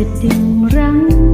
จะดึงรั้ง